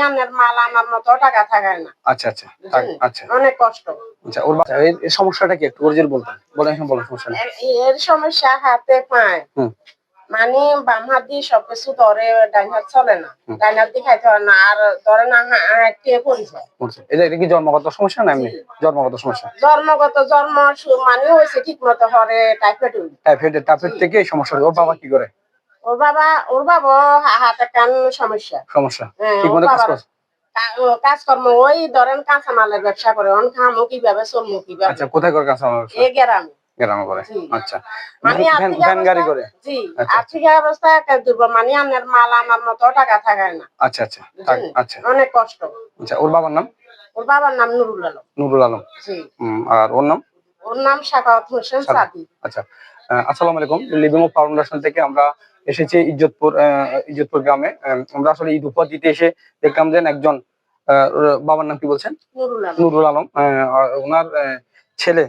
আনের মাল আমার মতো টাকা থাকায় না। আচ্ছা আচ্ছা আচ্ছা। অনেক কষ্ট। আচ্ছা ওর এর এর সমস্যাটা কি একটু অরিজিনাল বলতেন? বলেন এখন বলেন সমস্যা এর- এর সমস্যা হাতে পায়। মানে বাম হাত দিয়ে সবকিছু ধরে হাত চলে না। হাত দিয়ে খাইতে হয় না। আর ধরে না হাঁটিয়ে পরিচয় বলছে। এটা এটা কি জন্মগত সমস্যা না এমনি? জন্মগত সমস্যা? জন্মগত জন্ম মানে হয়েছে ঠিক মতো হরে টাইফয়েড টাইফয়েড টাইফয়েড থেকে এই সমস্যা ওর বাবা কি করে? ওর বাবা ওর বাবা সমস্যা। সমস্যা। হ্যাঁ, কাজ করছে? কাজকর্ম ওই ধরেন কাঁচা মালের ব্যবসা করে অন খামো কীভাবে চলমো কীভাবে। আচ্ছা কোথায় করে কাজ আমার এই গ্রামে। গ্রামে করে? আচ্ছা। মানে ভ্যান- গাড়ি করে? জি আচ্ছা। আর্থিক অবস্থা একটা দুর্বল। মানে আনের মাল আমার মতো টাকা থাকায় না। আচ্ছা আচ্ছা। আচ্ছা। অনেক কষ্ট। আচ্ছা ওর বাবার নাম? ওর বাবার নাম নুরুল আলম। নুরুল আলম। জি। আর ওর নাম? ওর নাম হোসেন। সাদি আচ্ছা। আসসালামু আলাইকুম। লিভিং অফ ফাউন্ডেশন থেকে আমরা এসেছি ইজ্জতপুর আহ, ইজ্জতপুর গ্রামে। আমরা আসলে ঈদ উপহার দিতে এসে দেখলাম যে একজন বাবার নাম কি বলছেন? নুরুল আলম। ওনার ছেলে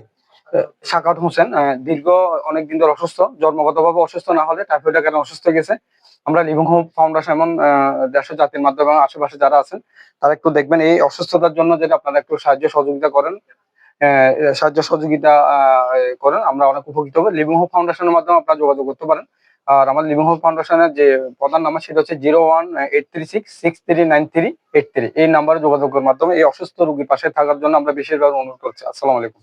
সাকাত হোসেন দীর্ঘ অনেকদিন ধরে অসুস্থ জন্মগতভাবে অসুস্থ না হলে টাইফয়েডের কারণে অসুস্থ গেছে। আমরা লিভিং হোম ফাউন্ডেশন এমন দেশের জাতির মাধ্যমে এবং আশেপাশে যারা আছেন তারা একটু দেখবেন এই অসুস্থতার জন্য যেটা আপনারা একটু সাহায্য সহযোগিতা করেন আহ, সাহায্য সহযোগিতা আহ, করেন আমরা অনেক উপকৃত হব। লিভিং হোম ফাউন্ডেশনের মাধ্যমে আপনারা যোগাযোগ করতে পারেন। আর আমাদের লিভিং হোম ফাউন্ডেশনের যে প্রধান নাম্বার সেটা হচ্ছে zero one eight three six six three nine three eight three. এই নাম্বারে যোগাযোগের মাধ্যমে এই অসুস্থ রোগীর পাশে থাকার জন্য আমরা বিশেষভাবে অনুরোধ করছি। আসসালামু আলাইকুম।